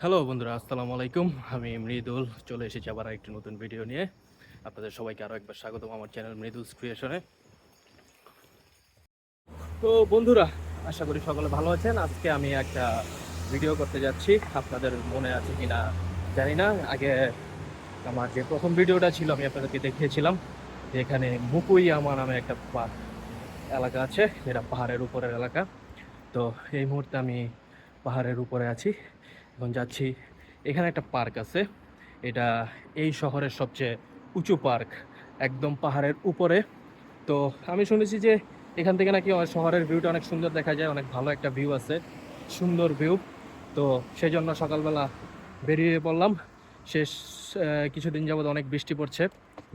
Hello বন্ধুরা, আসসালামু আলাইকুম। আমি মৃদুল, চলে এসেছি আবার একটি নতুন ভিডিও নিয়ে। আপনাদের সবাইকে আরও একবার স্বাগতম আমার চ্যানেল মৃদুলস ক্রিয়েশনে তো বন্ধুরা, আশা করি সকলে ভালো আছেন। আজকে আমি একটা ভিডিও করতে যাচ্ছি। আপনাদের মনে আছে কিনা জানি না। আগে আমার যে প্রথম ভিডিওটা ছিল, আমি আপনাদেরকে দেখিয়েছিলাম এখানে মুকুইয়ামা নামে একটা এলাকা আছে। যেটা পাহাড়ের উপরের এলাকা। তো এই মুহূর্তে আমি পাহাড়ের উপরে আছি। এখন যাচ্ছি। এখানে একটা পার্ক আছে। এটা এই শহরের সবচেয়ে উঁচু পার্ক, একদম পাহাড়ের উপরে। তো আমি শুনেছি যে এখান থেকে নাকি শহরের ভিউটা অনেক সুন্দর দেখা যায়, অনেক ভালো একটা ভিউ আছে, সুন্দর ভিউ। তো সেই জন্য সকালবেলা বেরিয়ে পড়লাম। শেষ কিছুদিন যাবৎ অনেক বৃষ্টি পড়ছে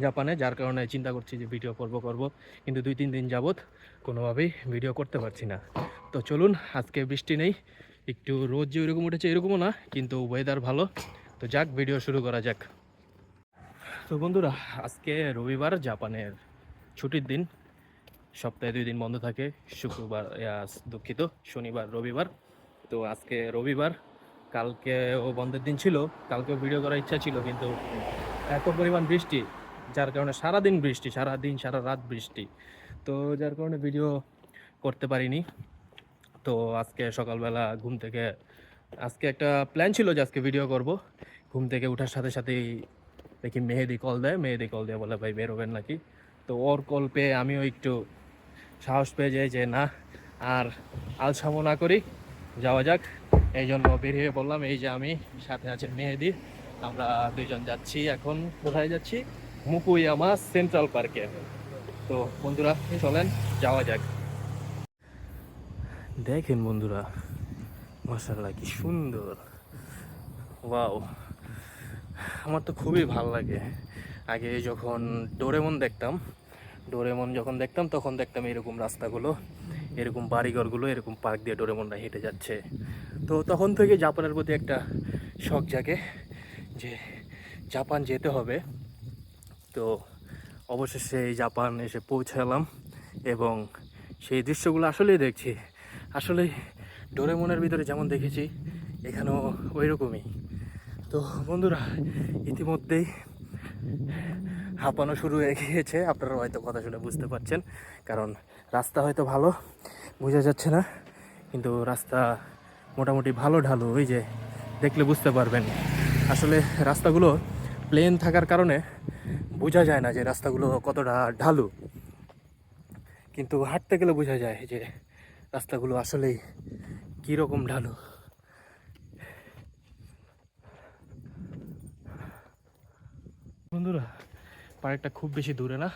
জাপানে, যার কারণে চিন্তা করছি যে ভিডিও করব করব। কিন্তু দুই, তিন দিন যাবৎ কোনোভাবেই ভিডিও করতে পারছি না। তো চলুন, আজকে বৃষ্টি নেই। একটু রোদ যে ওইরকম উঠেছে এরকমও না, কিন্তু ওয়েদার ভালো। তো যাক ভিডিও শুরু করা যাক। তো বন্ধুরা, আজকে রবিবার, জাপানের ছুটির দিন। সপ্তাহে দুই দিন বন্ধ থাকে, শুক্রবার দুঃখিত, শনিবার, রবিবার। তো আজকে রবিবার কালকে ও বন্ধের দিন ছিল, কালকেও ভিডিও করার ইচ্ছা ছিল, কিন্তু এত পরিমাণ বৃষ্টি, যার কারণে সারাদিন বৃষ্টি, সারাদিন, সারা রাত বৃষ্টি। তো যার কারণে ভিডিও করতে পারিনি। তো আজকে সকালবেলা ঘুম থেকে, আজকে একটা প্ল্যান ছিল যে আজকে ভিডিও করব। ঘুম থেকে ওঠার সাথে সাথেই দেখি মেহেদি কল দেয়, মেহেদি কল দিয়ে বলে, ভাই বেরোবেন নাকি? তো ওর কল পেয়ে আমিও একটু সাহস পেয়ে যাই যে, না, আর আলসামো না করি, যাওয়া যাক। এই জন্য বেরিয়ে বললাম, এই যে আমি, সাথে আছে মেহেদি, আমরা দুজন যাচ্ছি এখন, কোথায় যাচ্ছি? মুকুইয়ামা সেন্ট্রাল পার্কে। তো বন্ধুরা, চলেন, যাওয়া যাক। দেখেন বন্ধুরা মাসাল্লাহ কি সুন্দর। ওয়াও, আমার তো খুবই ভালো লাগে। আগে যখন ডোরেমন দেখতাম, ডোরেমন যখন দেখতাম, তখন দেখতাম এরকম রাস্তাগুলো, এরকম বাড়িঘরগুলো, এরকম পার্ক দিয়ে ডোরেমনরা হেঁটে যাচ্ছে। তো তখন থেকে জাপানের প্রতি একটা শখ জাগে যে জাপান যেতে হবে। তো অবশেষে জাপান এসে পৌঁছালাম এবং সেই দৃশ্যগুলো আসলেই দেখছি। আসলে ডোরেমনের ভিতরে যেমন দেখেছি, এখানেও ওই রকমই তো বন্ধুরা ইতিমধ্যেই হাঁপানো শুরু হয়ে গিয়েছে। আপনারা হয়তো কথা শুনে বুঝতে পারছেন, কারণ রাস্তা হয়তো ভালো, বোঝা যাচ্ছে না, কিন্তু রাস্তা মোটামুটি ভালো ঢালু, ওই যে দেখলে বুঝতে পারবেন। আসলে রাস্তাগুলো প্লেন থাকার কারণে বোঝা যায় না যে রাস্তাগুলো কতটা ঢালু। কিন্তু হাঁটতে গেলে বোঝা যায় যে রাস্তাগুলো আসলেই কীরকম ঢালু। বন্ধুরা, পার্কটা খুব বেশি দূরে না।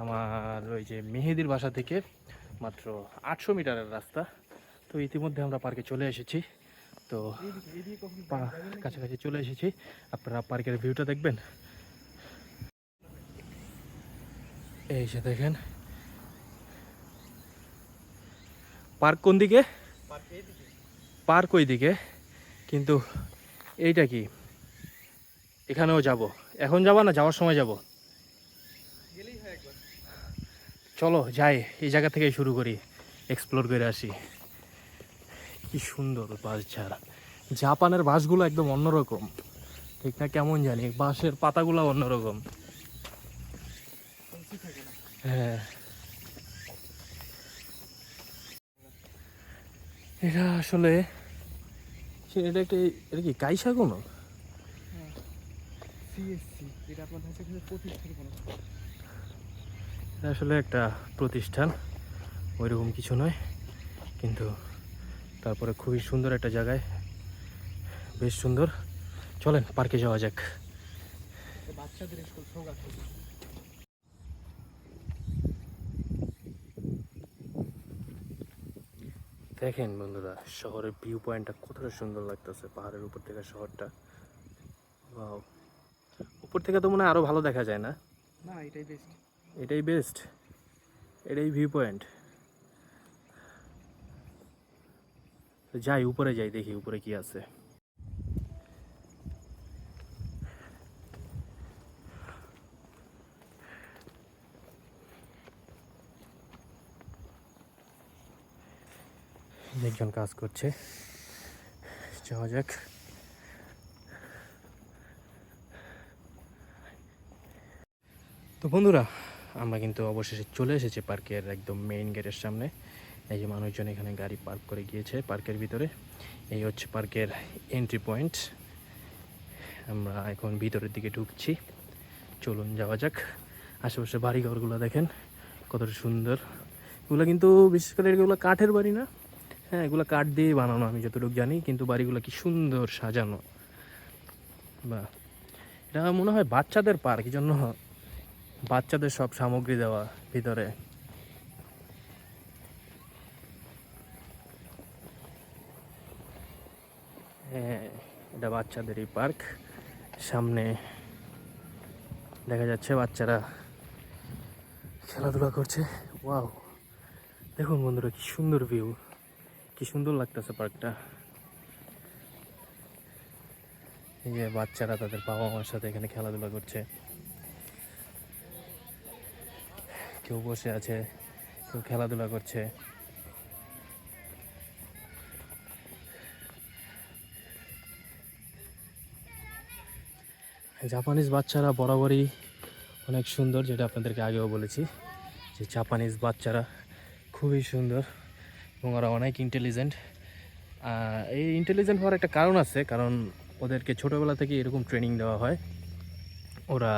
আমার ওই যে মেহেদির বাসা থেকে মাত্র আটশো মিটারের রাস্তা। তো ইতিমধ্যে আমরা পার্কে চলে এসেছি। তো কাছাকাছি চলে এসেছি। আপনারা পার্কের ভিউটা দেখবেন। এই যে দেখেন পার্ক কোন দিকে? পার্ক ওই দিকে। কিন্তু এইটা কি? এখানেও যাব। এখন যাবা না? যাওয়ার সময় যাব? চলো, যাই। এই জায়গা থেকে শুরু করি। এক্সপ্লোর করে আসি। কি সুন্দর বাস ছাড়া জাপানের বাসগুলো একদম অন্যরকম। ঠিক না? কেমন জানি? বাঁশের পাতাগুলো অন্যরকম। হ্যাঁ। এটা আসলে এটা একটা এটা কি কাইসা কোনো? এটা আসলে একটা প্রতিষ্ঠান ওইরকম কিছু নয়। কিন্তু তারপরে খুবই সুন্দর একটা জায়গায় বেশ সুন্দর। চলেন পার্কে যাওয়া যাক। বাচ্চাদের স্কুল সৌগাত দেখেন বন্ধুরা শহরের ভিউ পয়েন্টটা কতটা সুন্দর লাগতেছে পাহাড়ের উপর থেকে শহরটা। বাহ উপর থেকে তো মনে হয় আরও ভালো দেখা যায় না? না এটাই বেস্ট এটাই বেস্ট এটাই ভিউ পয়েন্ট যাই উপরে যাই দেখি উপরে কি আছে। একজন কাজ করছে। যাওয়া যাক। তো বন্ধুরা, আমরা কিন্তু অবশেষে চলে এসেছি পার্কের একদম মেইন গেটের সামনে। এই যে মানুষজন এখানে গাড়ি পার্ক করে গিয়েছে পার্কের ভিতরে। এই হচ্ছে পার্কের এন্ট্রি পয়েন্ট আমরা এখন ভিতরের দিকে ঢুকছি। চলুন যাওয়া যাক। আশেপাশে বাড়িঘরগুলো দেখেন, কতটা সুন্দর। এগুলো কিন্তু বিশেষ করে এগুলো কাঠের বাড়ি না? হ্যাঁ এগুলো কাঠ দিয়ে বানানো, আমি যতটুকু জানি, কিন্তু বাড়িগুলো কি সুন্দর সাজানো। বা, এটা মনে হয় বাচ্চাদের পার্ক, এই জন্য বাচ্চাদের সব সামগ্রী দেওয়া ভিতরে। হ্যাঁ এটা বাচ্চাদেরই পার্ক। সামনে দেখা যাচ্ছে বাচ্চারা খেলাধুলা করছে। ওয়াও, দেখুন বন্ধুরা, কি সুন্দর ভিউ। কি সুন্দর লাগতেছে পার্কটা। এই যে বাচ্চারা তাদের বাবা মার সাথে এখানে খেলাধুলা করছে। কেউ বসে আছে, কেউ খেলাধুলা করছে। জাপানিজ বাচ্চারা বরাবরই অনেক সুন্দর, যেটা আপনাদেরকে আগেও বলেছি যে জাপানিজ বাচ্চারা খুবই সুন্দর। এবং ওরা অনেক ইন্টেলিজেন্ট এই ইন্টেলিজেন্ট হওয়ার একটা কারণ আছে, কারণ ওদেরকে ছোটোবেলা থেকে এরকম ট্রেনিং দেওয়া হয়। ওরা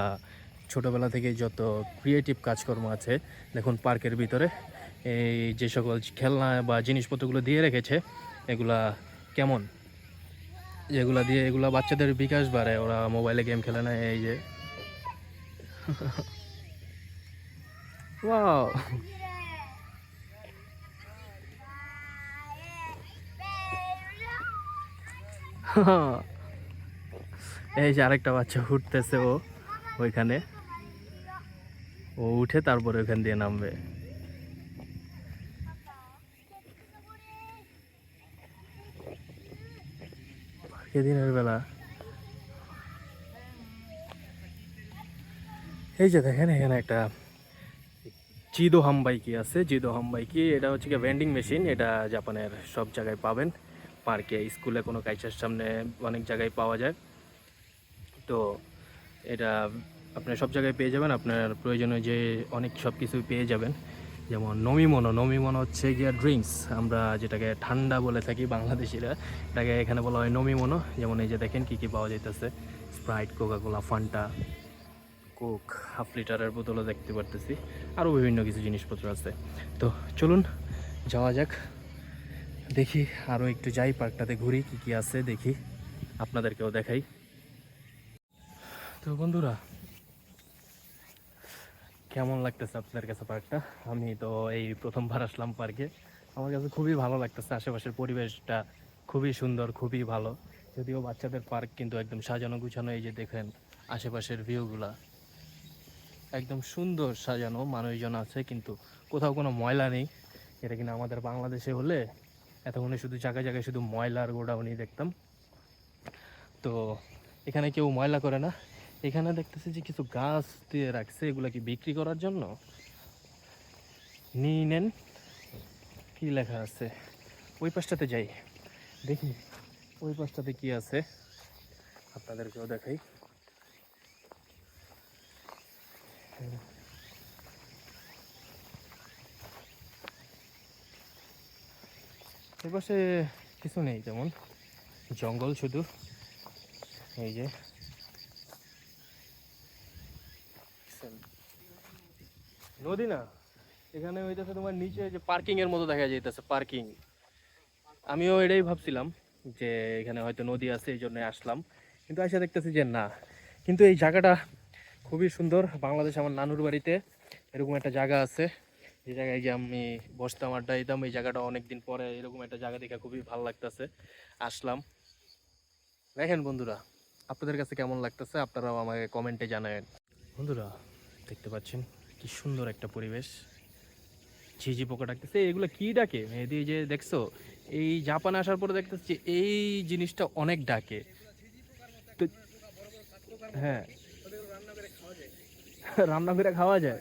ছোটোবেলা থেকে যত ক্রিয়েটিভ কাজকর্ম আছে, দেখুন পার্কের ভিতরে, এই যে সকল খেলনা বা জিনিসপত্রগুলো দিয়ে রেখেছে, এগুলা কেমন? যেগুলা দিয়ে এগুলা বাচ্চাদের বিকাশ বাড়ে ওরা মোবাইলে গেম খেলে না, এই যে। ওয়াও এই যে আরেকটা বাচ্চা উঠতেছে ও, ওইখানে। ও উঠে তারপরে ওইখান দিয়ে নামবে। দিনের বেলা। এই যে দেখেন, এখানে একটা জিদো হামবাইকি আছে। জিদো হামবাইকি এটা হচ্ছে ভেন্ডিং মেশিন এটা জাপানের সব জায়গায় পাবেন। পার্কে, স্কুলে কোনো কাইচার সামনে অনেক জায়গায় পাওয়া যায়। তো এটা আপনি সব জায়গায় পেয়ে যাবেন। আপনার প্রয়োজনীয় যে অনেক সব কিছুই পেয়ে যাবেন। যেমন নমিমনো নমিমনো হচ্ছে গিয়া ড্রিঙ্কস। আমরা যেটাকে ঠান্ডা বলে থাকি বাংলাদেশিরা, এটাকে এখানে বলা হয় নমিমনো। যেমন এই যে দেখেন কী কী পাওয়া যাইতেছে। Sprite, Coca-Cola, Fanta, Coke, half লিটারের বোতলও দেখতে পারতেছি। আরও বিভিন্ন কিছু জিনিসপত্র আছে। তো চলুন, যাওয়া যাক। দেখি আরও একটু যাই পার্কটাতে ঘুরি, কী কী আছে দেখি, আপনাদেরকেও দেখাই। তো বন্ধুরা, কেমন লাগতেছে আপনাদের কাছে পার্কটা? আমি তো এই প্রথমবার আসলাম পার্কে। আমার কাছে খুবই ভালো লাগতেছে, আশেপাশের পরিবেশটা খুবই সুন্দর, খুবই ভালো। যদিও বাচ্চাদের পার্ক কিন্তু একদম সাজানো গুছানো, এই যে দেখেন আশেপাশের ভিউগুলা। একদম সুন্দর সাজানো, মানুষজন আছে, কিন্তু কোথাও কোনো ময়লা নেই। এটা কিনা আমাদের বাংলাদেশে হলে এতক্ষণে শুধু জায়গায় জায়গায় শুধু ময়লার গোডাউনই দেখতাম। তো এখানে কেউ ময়লা করে না। এখানে দেখতেছি যে কিছু গাছ দিয়ে রাখছে, এগুলা কি বিক্রি করার জন্য? নিয়ে নেন। কি লেখা আছে? ওই পাশটাতে যাই। দেখি, ওই পাশটাতে কি আছে? আপনাদেরকেও দেখাই। এ পাশে কিছু নেই, যেমন জঙ্গল শুধু। এই যে। নদী না, এখানে হইতেছে তোমার নিচে যে পার্কিং এর মতো দেখা যাইতেছে পার্কিং আমিও এটাই ভাবছিলাম যে এখানে হয়তো নদী আছে, এই জন্য আসলাম। কিন্তু এসে দেখতেছি যে না। কিন্তু এই জায়গাটা খুবই সুন্দর। বাংলাদেশ আমার নানুর বাড়িতে এরকম একটা জায়গা আছে। যে জায়গায় গিয়ে আমি বসতাম আড্ডা দিতাম, এই জায়গাটা অনেকদিন পরে এরকম একটা জায়গা দেখে খুবই ভালো লাগতেছে। আসলাম। দেখেন বন্ধুরা, আপনাদের কাছে কেমন লাগতেছে আপনারাও আমাকে কমেন্টে জানাবেন বন্ধুরা, দেখতে পাচ্ছেন কি সুন্দর একটা পরিবেশ। ঝিঝি পোকা ডাকতেছে। এগুলো কি ডাকে? মেহেদি যে দেখছ, এই জাপানে আসার পরে দেখতেছি এই জিনিসটা অনেক ডাকে। তো হ্যাঁ। রান্না করে খাওয়া যায়?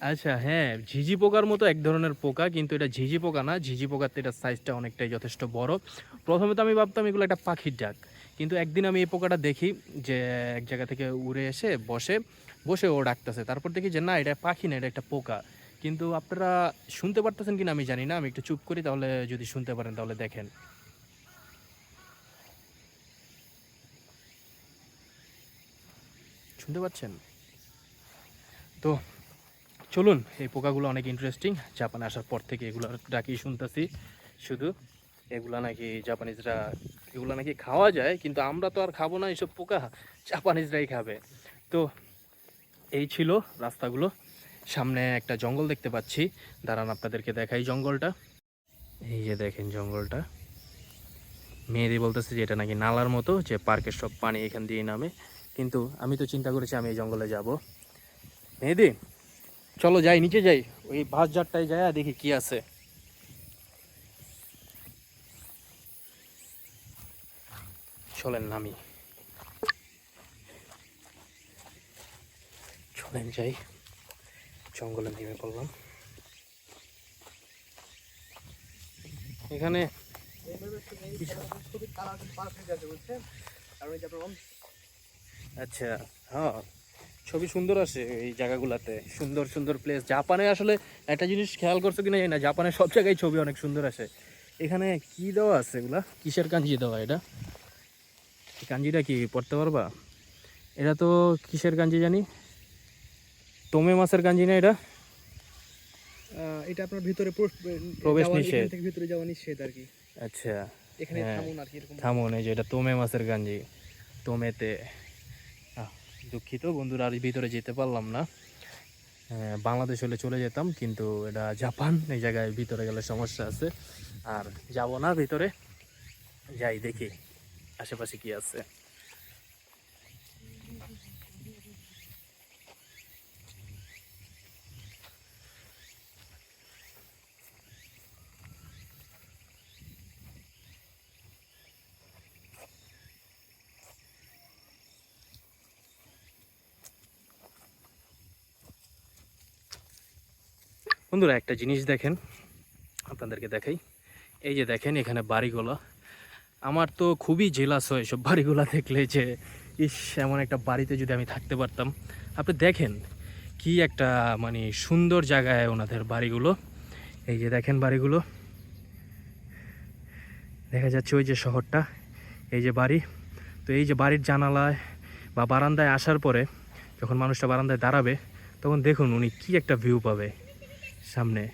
আচ্ছা হ্যাঁ ঝিঝি পোকার মতো এক ধরনের পোকা, কিন্তু এটা ঝিঝি পোকা না। ঝিঝি পোকার তো এটার সাইজটা অনেকটাই যথেষ্ট বড়। প্রথমে তো আমি ভাবতাম এগুলো একটা পাখির ডাক। কিন্তু একদিন আমি এই পোকাটা দেখি যে, এক জায়গা থেকে উড়ে এসে বসে বসে ও ডাকতেছে। তারপর দেখি যে, না, এটা পাখি না, এটা একটা পোকা। কিন্তু আপনারা শুনতে পারতেছেন কিনা আমি জানি না, আমি একটু চুপ করি, তাহলে যদি শুনতে পারেন, তাহলে দেখেন। শুনতে পাচ্ছেন? তো চলুন, এই পোকাগুলো অনেক ইন্টারেস্টিং জাপানে আসার পর থেকে এগুলো ডাকি শুনতেছি। শুধু এগুলা নাকি জাপানিজরা এগুলো নাকি খাওয়া যায়, কিন্তু আমরা তো আর খাব না এইসব পোকা। জাপানিজরাই খাবে। তো এই ছিল রাস্তাগুলো। সামনে একটা জঙ্গল দেখতে পাচ্ছি। দাঁড়ান, আপনাদেরকে দেখাই জঙ্গলটা। এই যে দেখেন জঙ্গলটা। মেয়েদি বলতেছে যে এটা নাকি নালার মতো, যে পার্কের সব পানি এখান দিয়ে নামে। কিন্তু আমি তো চিন্তা করেছি আমি এই জঙ্গলে যাব। মেহেদি চলো যাই, নিচে যাই। ওই বাস জারটায় যাই দেখি কি আছে। চলেন নামি। চলেন যাই। জঙ্গলে নেমে পড়লাম। এখানে আচ্ছা হ্যাঁ। ছবি সুন্দর আছে এই জায়গাগুলোতে। সুন্দর সুন্দর প্লেস জাপানে আসলে একটা জিনিস খেয়াল করছ কিনা জানি না জাপানে সব জায়গায় ছবি অনেক সুন্দর আসে। এখানে কি দেওয়া আছে এগুলা? কিসের কাঞ্জি দেওয়া এটা? কাঞ্জিটা কি পড়তে পারবা? এটা তো কিসের কাঞ্জি জানি? তোমে মাছের কাঞ্জি না এটা? এটা আপনার ভিতরে প্রবেশ নিষেধ। ভিতরে যাওয়া নিষেধ আর কি। আচ্ছা। এখানে হ্যাঁ। থামুন আর কি থামুন এই যে এটা তোমে মাছের গাঞ্জি তোমেতে। দুঃখিত বন্ধুরা আর ভিতরে যেতে পারলাম না। হ্যাঁ, বাংলাদেশ হলে চলে যেতাম কিন্তু এটা জাপান এই জায়গায় ভিতরে গেলে সমস্যা আছে। আর যাব না ভিতরে যাই দেখি আশেপাশে কি আছে। বন্ধুরা, একটা জিনিস দেখেন, আপনাদেরকে দেখাই। এই যে দেখেন, এখানে বাড়িগুলো। আমার তো খুবই জেলাস হয় সব বাড়িগুলো দেখলে যে, ইস, এমন একটা বাড়িতে যদি আমি থাকতে পারতাম। আপনি দেখেন কি একটা মানে সুন্দর জায়গায় ওনাদের বাড়িগুলো। এই যে দেখেন বাড়িগুলো। দেখা যাচ্ছে ওই যে শহরটা, এই যে বাড়ি। তো এই যে বাড়ির জানালায় বা বারান্দায় আসার পরে যখন মানুষটা বারান্দায় দাঁড়াবে, তখন দেখুন উনি কি একটা ভিউ পাবে। সামনে।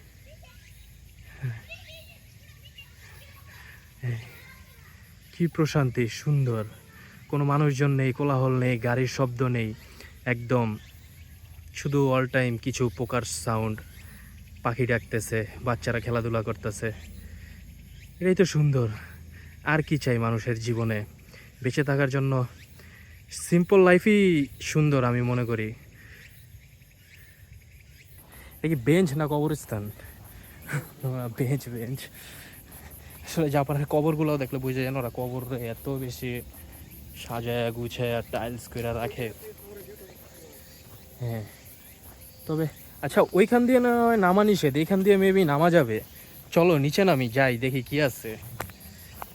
কি প্রশান্তি, সুন্দর। কোনো মানুষজন নেই, কোলাহল নেই, গাড়ির শব্দ নেই, একদম শুধু অল টাইম কিছু পোকার সাউন্ড পাখি ডাকতেছে, বাচ্চারা খেলাধুলা করতেছে। এটাই তো সুন্দর। আর কি চাই মানুষের জীবনে? বেঁচে থাকার জন্য সিম্পল লাইফই সুন্দর আমি মনে করি। কি বেঞ্চ না কবরস্থান? বেঞ্চ বেঞ্চ আসলে জাপানের কবরগুলো দেখলে বুঝে যেন ওরা কবর এত বেশি সাজায় গুছায় টাইলস করে রাখে। হ্যাঁ। তবে আচ্ছা ওইখান দিয়ে না নামা নিষেধ? এইখান দিয়ে মেবি নামা যাবে? চলো নিচে নামি যাই দেখি কি আছে।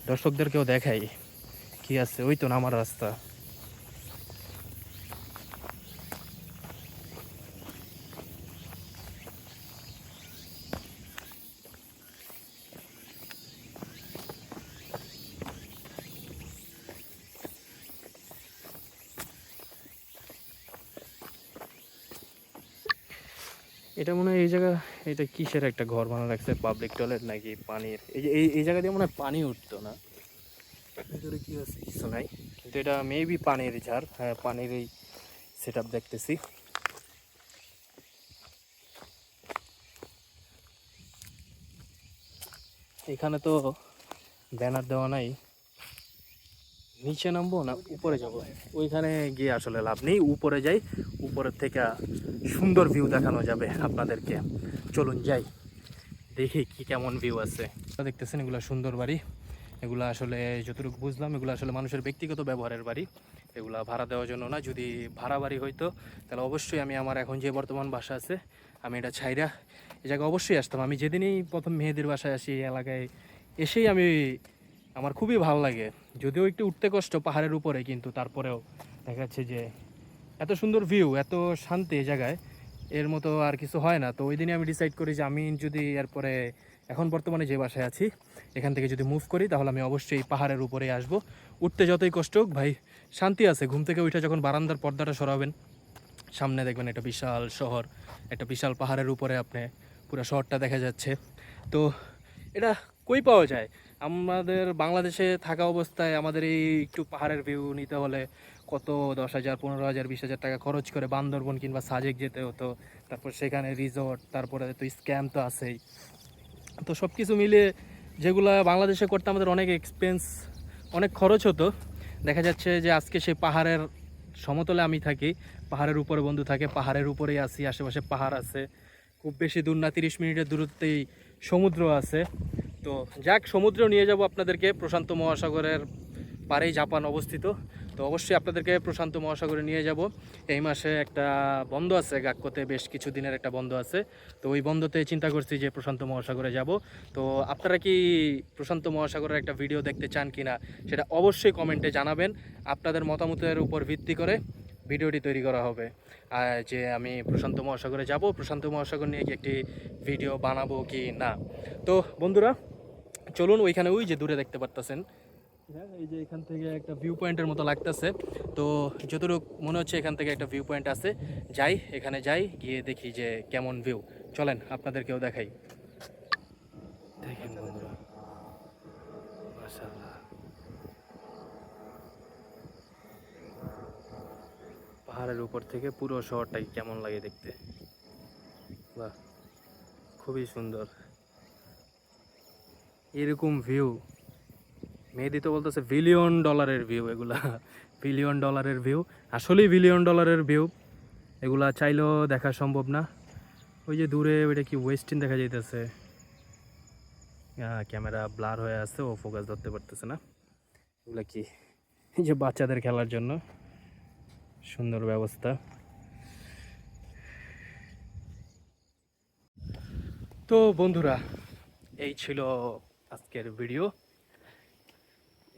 দর্শকদেরকেও দেখাই কি আছে। ওই তো নামার রাস্তা। এটা মনে হয় এই জায়গা এটা কিসের একটা ঘর বানা রাখছে পাবলিক টয়লেট নাকি পানির? এই যে এই- এই জায়গা দিয়ে মনে হয় পানি উঠতো না। ভিতরে কি আছে? কিছু নাই। কিন্তু এটা মেবি পানির ঝাড় হ্যাঁ পানির এই সেট দেখতেছি। এখানে তো ব্যানার দেওয়া নাই। নিচে নামবো না, উপরে যাব? ওইখানে গিয়ে আসলে লাভ নেই, উপরে যাই, উপরের থেকে সুন্দর ভিউ দেখানো যাবে আপনাদেরকে। চলুন যাই, দেখি কি কেমন ভিউ আছে। দেখতেছেন এগুলো সুন্দর বাড়ি। এগুলো আসলে যতটুকু বুঝলাম, এগুলো আসলে মানুষের ব্যক্তিগত ব্যবহারের বাড়ি। এগুলা ভাড়া দেওয়ার জন্য না, যদি ভাড়া বাড়ি হইতো, তাহলে অবশ্যই আমি আমার এখন যে বর্তমান বাসা আছে, আমি এটা ছাইরা এ জায়গায় অবশ্যই আসতাম। আমি যেদিনই প্রথম মেয়েদের বাসায় আসি এলাকায় এসেই আমি আমার খুবই ভালো লাগে। যদিও একটু উঠতে কষ্ট পাহাড়ের উপরে, কিন্তু তারপরেও দেখা যাচ্ছে যে এত সুন্দর ভিউ এত শান্তি এই জায়গায়। এর মতো আর কিছু হয় না। তো ওই দিনে আমি ডিসাইড করি যে আমি যদি এরপরে এখন বর্তমানে যে বাসায় আছি, এখান থেকে যদি মুভ করি, তাহলে আমি অবশ্যই পাহাড়ের উপরে আসব। উঠতে যতই কষ্ট হোক, ভাই, শান্তি আছে। ঘুম থেকে উঠে যখন বারান্দার পর্দাটা সরাবেন, সামনে দেখবেন একটা বিশাল শহর, একটা বিশাল পাহাড়ের উপরে আপনি পুরো শহরটা দেখা যাচ্ছে। তো এটা কই পাওয়া যায়? আমাদের বাংলাদেশে থাকা অবস্থায় আমাদের এই একটু পাহাড়ের ভিউ নিতে হলে কত দশ হাজার, পনেরো হাজার, বিশ হাজার টাকা খরচ করে বান্দরবন কিংবা সাজেক যেতে হতো। তারপর সেখানে রিসোর্ট তারপরে তো স্ক্যাম তো আছেই। তো সব কিছু মিলে যেগুলো বাংলাদেশে করতে আমাদের অনেক এক্সপেন্স অনেক খরচ হতো। দেখা যাচ্ছে যে আজকে সেই পাহাড়ের সমতলে আমি থাকি, পাহাড়ের উপরে বন্ধু থাকে, পাহাড়ের উপরেই আছি, আশেপাশে পাহাড় আছে। খুব বেশি দূর না, তিরিশ মিনিটের দূরত্বেই সমুদ্র আছে। তো যাক, সমুদ্র নিয়ে যাব আপনাদেরকে প্রশান্ত মহাসাগরের পাড়েই জাপান অবস্থিত। তো অবশ্যই আপনাদেরকে প্রশান্ত মহাসাগরে নিয়ে যাব। এই মাসে একটা বন্ধ আছে, গাক্কোতে বেশ কিছু দিনের একটা বন্ধ আছে। তো ওই বন্ধতে চিন্তা করছি যে প্রশান্ত মহাসাগরে যাব। তো আপনারা কি প্রশান্ত মহাসাগরের একটা ভিডিও দেখতে চান কি না সেটা অবশ্যই কমেন্টে জানাবেন। আপনাদের মতামতের উপর ভিত্তি করে ভিডিওটি তৈরি করা হবে। যে আমি প্রশান্ত মহাসাগরে যাব, প্রশান্ত মহাসাগর নিয়ে কি একটি ভিডিও বানাবো কি না? তো বন্ধুরা চলুন ওইখানে ওই যে দূরে দেখতে পারতেছেন। হ্যাঁ এই যে এখান থেকে একটা ভিউ পয়েন্টের মতো লাগতেছে। তো যতটুক মনে হচ্ছে এখান থেকে একটা ভিউ পয়েন্ট আছে। যাই এখানে যাই গিয়ে দেখি যে কেমন ভিউ চলেন আপনাদেরকেও দেখাই। দেখেন বন্ধুরা। পাহাড়ের উপর থেকে পুরো শহরটাই কেমন লাগে দেখতে। বাহ খুবই সুন্দর। এরকম ভিউ মেহেদি তো বলতেছে বিলিয়ন ডলারের ভিউ এগুলা। বিলিয়ন ডলারের ভিউ আসলেই বিলিয়ন ডলারের ভিউ এগুলা চাইলেও দেখা সম্ভব না। ওই যে দূরে ওইটা কি ওয়েস্টিন দেখা যাইতেছে। ক্যামেরা ব্লার হয়ে আছে, ও ফোকাস ধরতে পারতেছে না। এগুলা কি? এই যে বাচ্চাদের খেলার জন্য। সুন্দর ব্যবস্থা। তো বন্ধুরা, এই ছিল আজকের ভিডিও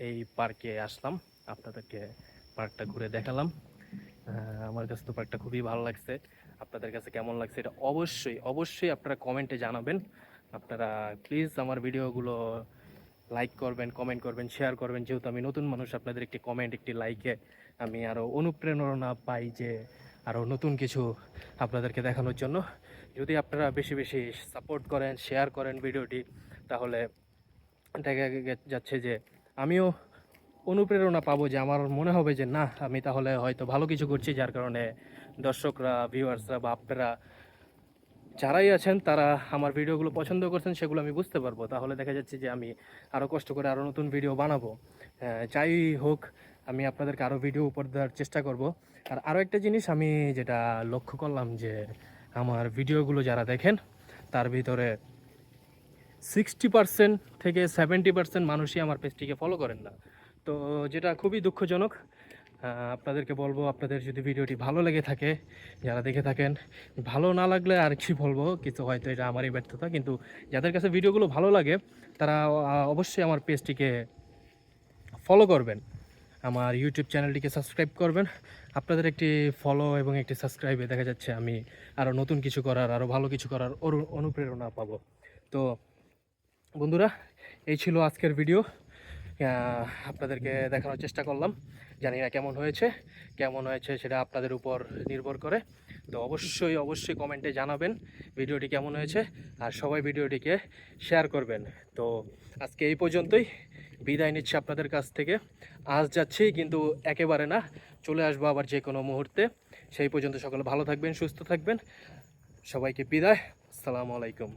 এই পার্কে আসলাম। আপনাদেরকে পার্কটা ঘুরে দেখালাম। আমার কাছে তো পার্কটা খুবই ভালো লাগছে। আপনাদের কাছে কেমন লাগছে এটা অবশ্যই অবশ্যই আপনারা কমেন্টে জানাবেন। আপনারা প্লিজ আমার ভিডিওগুলো লাইক করবেন কমেন্ট করবেন শেয়ার করবেন। যেহেতু আমি নতুন মানুষ, আপনাদের একটি কমেন্ট একটি লাইকে আমি আরও অনুপ্রেরণা পাই যে আরও নতুন কিছু আপনাদেরকে দেখানোর জন্য। যদি আপনারা বেশি বেশি সাপোর্ট করেন শেয়ার করেন ভিডিওটি তাহলে দেখা যাচ্ছে যে আমিও অনুপ্রেরণা পাবো যে আমার মনে হবে যে না, আমি তাহলে হয়তো ভালো কিছু করছি, যার কারণে দর্শকরা, ভিউয়ার্সরা বা আপনারা যারাই আছেন, তারা আমার ভিডিওগুলো পছন্দ করছেন, সেগুলো আমি বুঝতে পারব। তাহলে দেখা যাচ্ছে যে আমি আরও কষ্ট করে আরও নতুন ভিডিও বানাবো। যাই হোক, আমি আপনাদেরকে আরও ভিডিও উপর দেওয়ার চেষ্টা করব। আর আরও একটা জিনিস আমি যেটা লক্ষ্য করলাম যে আমার ভিডিওগুলো যারা দেখেন, তার ভিতরে সিক্সটি পার্সেন্ট থেকে সেভেন্টি পার্সেন্ট মানুষই আমার পেজটিকে ফলো করেন না। তো যেটা খুবই দুঃখজনক আপনাদেরকে বলব, আপনাদের যদি ভিডিওটি ভালো লেগে থাকে, যারা দেখে থাকেন, ভালো না লাগলে আর কি বলব, কিছু হয়তো এটা আমারই ব্যর্থতা, কিন্তু যাদের কাছে ভিডিওগুলো ভালো লাগে, তারা অবশ্যই আমার পেজটিকে ফলো করবেন। আমার ইউটিউব চ্যানেলটিকে সাবস্ক্রাইব করবেন। আপনাদের একটি ফলো এবং একটি সাবস্ক্রাইবে দেখা যাচ্ছে আমি আরও নতুন কিছু করার আরও ভালো কিছু করার অনু- অনুপ্রেরণা পাবো। তো বন্ধুরা, এই ছিল আজকের ভিডিও আপনাদেরকে দেখানোর চেষ্টা করলাম। জানি না কেমন হয়েছে কেমন হয়েছে সেটা আপনাদের উপর নির্ভর করে। তো অবশ্যই অবশ্যই কমেন্টে জানাবেন ভিডিওটি কেমন হয়েছে আর সবাই ভিডিওটিকে শেয়ার করবেন। তো আজকে এই পর্যন্তই। বিদায় নিচ্ছি আপনাদের কাছ থেকে। আজ যাচ্ছি, কিন্তু একেবারে না, চলে আসব আবার যে কোনো মুহূর্তে। সেই পর্যন্ত সকলে ভালো থাকবেন, সুস্থ থাকবেন। সবাইকে বিদায়। আসসালামু আলাইকুম।